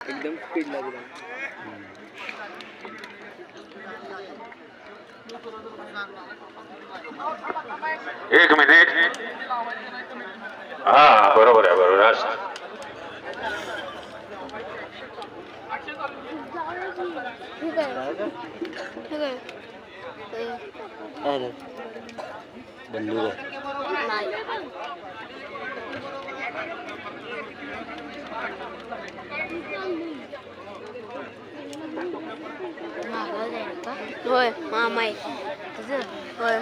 एकदम स्पीड लागला एक मिनिट। हा बरोबर आहे बरोबर आहे. ठीक आहे ठीक आहे अरे बंदूक आहे नाही मागं जाईल का? होय मामा आहे तुझं होय.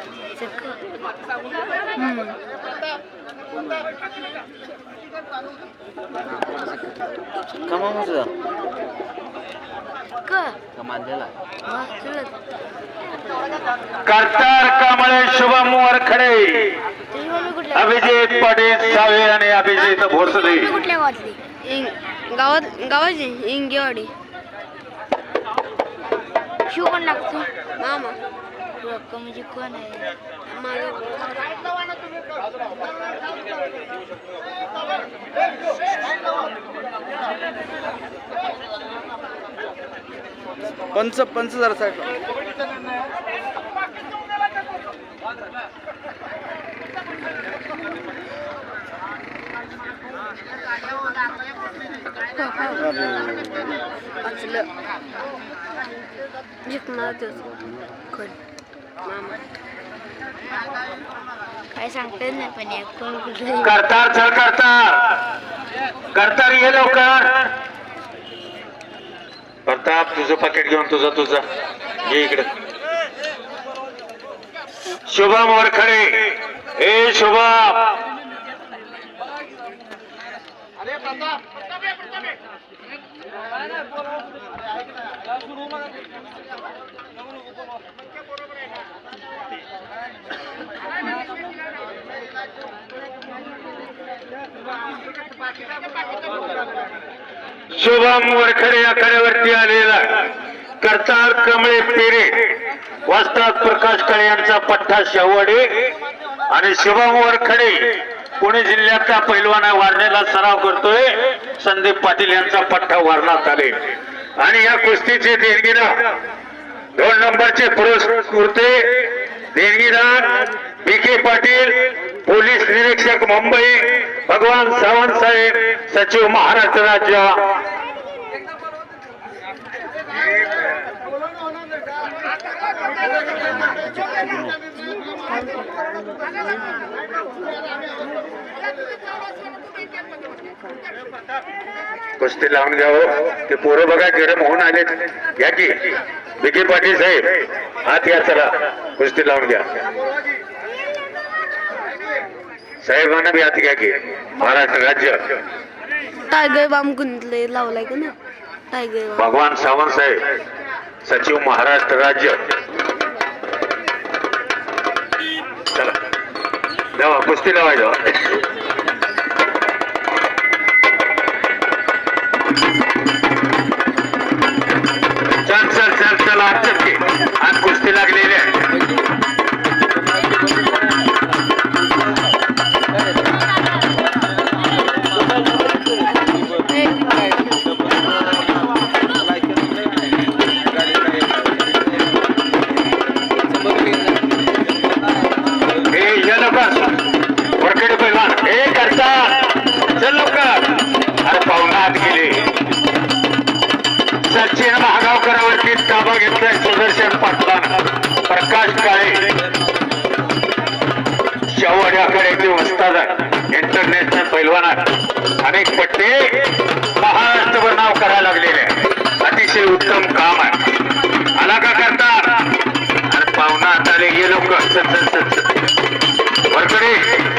कमा तुझा का. कमांडलेला हा चलत. कर्तार कांबळे शुभम वरखडे तुझी अभिजित पाटील सावे आणि अभिजित भोसले. कुठल्या गावातली इंग गावात गावाची इंगेवाडी शिव कोण लागतो? मामा. रक्क म्हणजे कोण आहे? पंच पंच जरा साईड वाचलं जिंकणार तोच काय सांगता पण कोण कुठलं करतार चल करतार. करतार ये लवकर. प्रताप तुझं पाकिट घेऊन तुझं तुझं. ये इकडे. शुभम वरखडे ए शुभम. शुभम वरखडे आखाड्यावरती आलेला करतार कमळे पेरे वाचतात प्रकाश काळे यांचा पठ्ठा शेवडे आणि शुभम वरखडे पुणे जिल्ह्याचा पैलवाना वारणेला सराव करतोय संदीप पाटील यांचा पठ्ठा वारण्यात आले आणि या कुस्तीचे देणगीदार दोन नंबरचे पुरस्कृते देणगीदार बी के पाटील पोलीस निरीक्षक मुंबई भगवान सावंत साहेब सचिव महाराष्ट्र राज्य कुस्ती लावून घ्यावं. ते पोरं बघा गरम होऊन आले घ्या की. विखे पाटील साहेब हात या चला. कुस्ती लावून घ्या. साहेबांना बी हात घ्या की. महाराष्ट्र राज्य. टायगर बाम कुंतले लावलाय का ना टायगर भगवान सावंत साहेब सचिव महाराष्ट्र राज्य. चला. जावा कुस्ती लावायचं. चल चल चल चल आज चल आज कुस्ती लागलेली आहे. घेतलाय सुदर्शन पाटलान प्रकाश काळे. शेवड्याकडे वस्ताद इंटरनॅशनल पैलवानात अनेक पट्टे महाराष्ट्रभर नाव करायला लागलेले आहे. अतिशय उत्तम काम आहे. आला का करता? अरे पाहुणा आता आले ये वरकडे.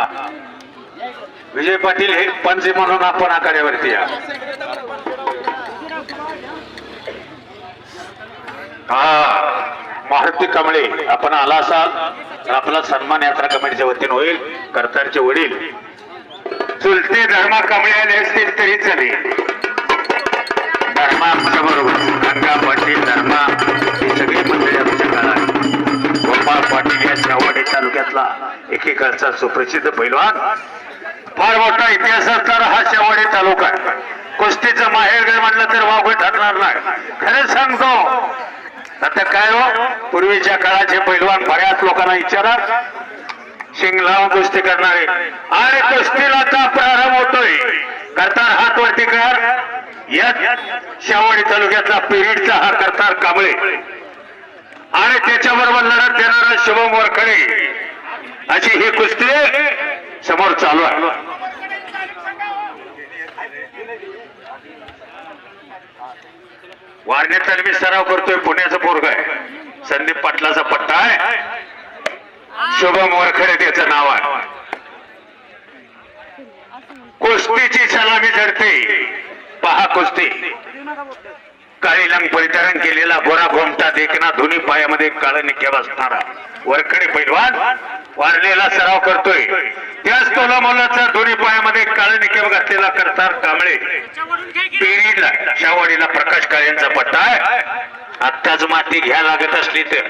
हा विजय पाटील हे पणजी म्हणून आपण आखाड्यावरती या हा मारुती कमळे आपण आला असाल तर आपला सन्मान यात्रा कमिटीच्या वतीने होईल कर्तारचे वडील. चुलते धर्मा कमळे आले असतील तरी चले. धर्मा आमच्या बरोबर गंगा पाटील धर्मा ही सगळी मंडळी आमच्या काळात गोपाळ पाटील या श्रावणी तालुक्यातला एकेकाळचा सुप्रसिद्ध पैलवान. फार मोठा इतिहास असणारा हा शेवाडी तालुका आहे. कुस्तीचं माहेरगड म्हणलं तर वाघ ठरणार नाही. खरंच सांगतो आता काय हो पूर्वीच्या काळाचे पैलवान बऱ्याच लोकांना विचारा. शिंग लावून कुस्ती करणारे. आणि कुस्तीला आता प्रारंभ होतोय. करतार हात वरती कर. या शेवाडी तालुक्यातला पिरिडचा हा करतार कांबळे. आणि त्याच्याबरोबर लढत देणारा शुभम वरखडे. अशी ही कुस्ती समोर चालू आहे. वारण्याचा मी सराव करतोय. पुण्याचा पोरग आहे. संदीप पाटलाचा पट्टा आहे. शुभम वरखडे त्याचं नाव आहे. कुस्तीची सलामी झडते पहा कुस्ती. काळी लंग परिधारण केलेला बोरा घोमटा देखना दोन्ही पायामध्ये काळ निक्या बसणारा वरखडे पैलवान वारलेला सराव करतोय. त्याच तोला मोलाचा दोन्ही पायामध्ये काळ निक्या घातलेला करतार कांबळे. पेरीला शावाडीला प्रकाश काळेंचा पट्टा आहे. आत्ताच माती घ्या लागत असली तर.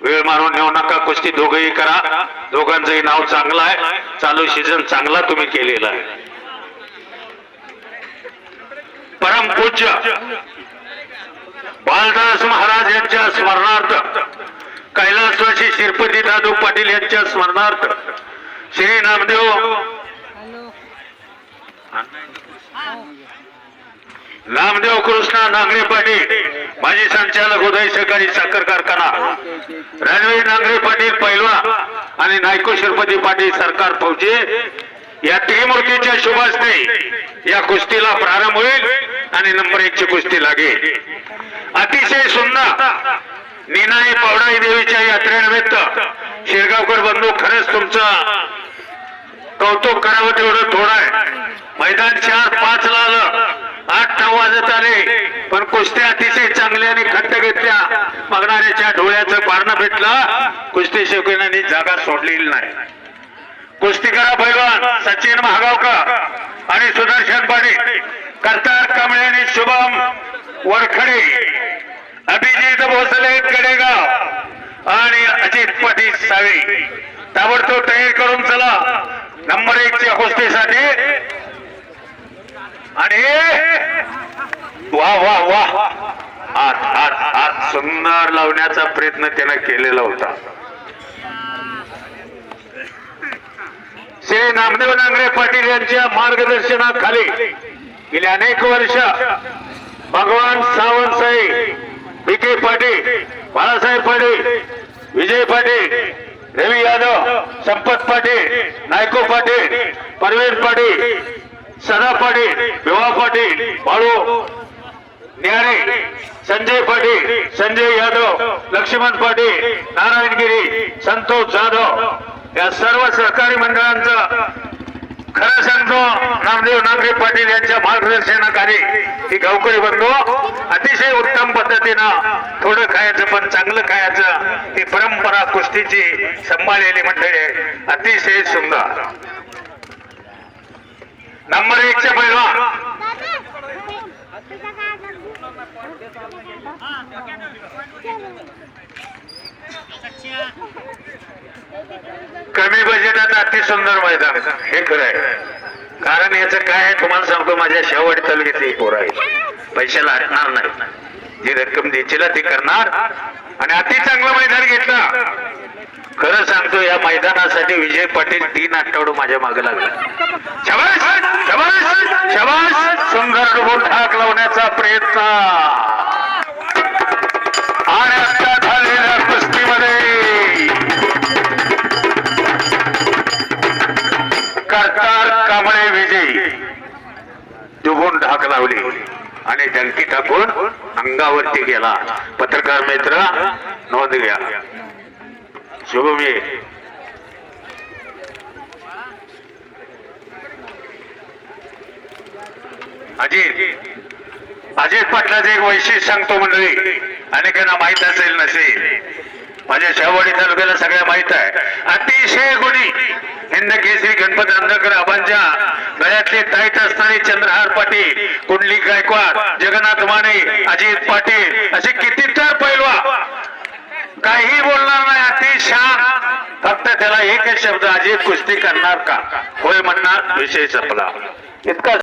वेळ मारून नेऊ नका कुस्ती दोघंही करा. दोघांचंही नाव चांगलं आहे. चालू सीझन चांगला तुम्ही केलेला आहे. परम पूज्य बालदास महाराज यांच्या स्मरणार्थ कैलासवासी श्रीपती दादू पाटील यांच्या स्मरणार्थ श्री नामदेव नामदेव कृष्णा नांगरे पाटील माजी संचालक उदय सहकारी साखर कारखाना रणवीर नांगरे पाटील पैलवा आणि नायको श्रीपती पाटील सरकार फौजी या त्रिमूर्तीच्या शुभासने या कुस्तीला प्रारंभ होईल आणि नंबर एक ची कुस्ती लागेल. अतिशय सुंदर निनाई पावडाई देवीच्या यात्रेनिमित्त शिरगावकर बंधू खरंच तुमचं कौतुक करावं तेवढं थोडं आहे. मैदान चार पाच ला आलं. आठ नऊ वाजत आले. पण कुस्त्या अतिशय चांगल्या आणि खट्ट घेतल्या मागणाऱ्याच्या डोळ्याचं पारणं भेटलं. कुस्ती शौकीनांनी जागा सोडलेली नाही. कुस्तीकरा पैलवान सचिन महागावकर आणि सुदर्शन पाटील. करतार कांबळे आणि शुभम वरखडे अभिजित भोसले कडेगाव आणि अजित पाटील सावे. ताबडतोब तयार करून चला. नंबर एक च्या कुस्तीसाठी. आणि वा वा वा. आत आत आत. सुंदर लावण्याचा प्रयत्न त्यानं केलेला होता. श्री नामदेव नांगरे पाटील यांच्या मार्गदर्शनाखाली गेल्या अनेक वर्ष भगवान सावंत सावंतसाई विखे पाटील बाळासाहेब पाटील विजय पाटील रवी यादव संपत पाटील नायको पाटील परवेश पाटील सदा पाटील विवा पाटील बाळू न्यारे संजय पाटील संजय यादव लक्ष्मण पाटील नारायणगिरी संतोष जाधव या सर्व सहकारी मंडळांचा खरं सांगतो नामदेव नांगरे पाटील यांच्या मार्गदर्शनाखाली ही गावकरी बंधू अतिशय उत्तम पद्धतीनं थोडं खायचं पण चांगलं खायचं ही परंपरा कुस्तीची सांभाळलेली मंडळी अतिशय सुंदर. नंबर एक चे पैलवान कमी बजेटात अतिसुंदर मैदान. हे खरं आहे. कारण याचं काय आहे तुम्हाला सांगतो माझ्या शेवट तालुक्यातली एक पोर आहे पैशाला हटणार नाही. जी रक्कम द्यायची ती करणार. आणि अति चांगलं मैदान घेतलं. खरं सांगतो या मैदानासाठी विजय पाटील तीन आठवडं माझ्या मागे लागला. शबाश शबाश शबाश सुंदर डुबून ठाक लावण्याचा प्रयत्न. विजयी डुबून ढाक लावली आणि डंकी टाकून अंगावरती गेला. पत्रकार मित्र नोंद घ्या. शुभमी. अजित अजित पाटलाचं एक वैशिष्ट्य सांगतो मंडळी अनेकांना माहीत असेल नसेल म्हणजे माझ्या शेवडी तालुक्याला सगळ्या माहीत आहे. अतिशय गुणी हिंद केसरी गणपती अंधकर आबांच्या गळ्यातले ताईत असणारे चंद्रहार पाटील कुंडली गायकवाड जगन्नाथ माने अजित पाटील असे कितीतर पैलवा. काही बोलणार नाही अति फक्त त्याला एकच शब्द अजित कुस्ती करणार का? होय म्हणणार विषय संपला. इतका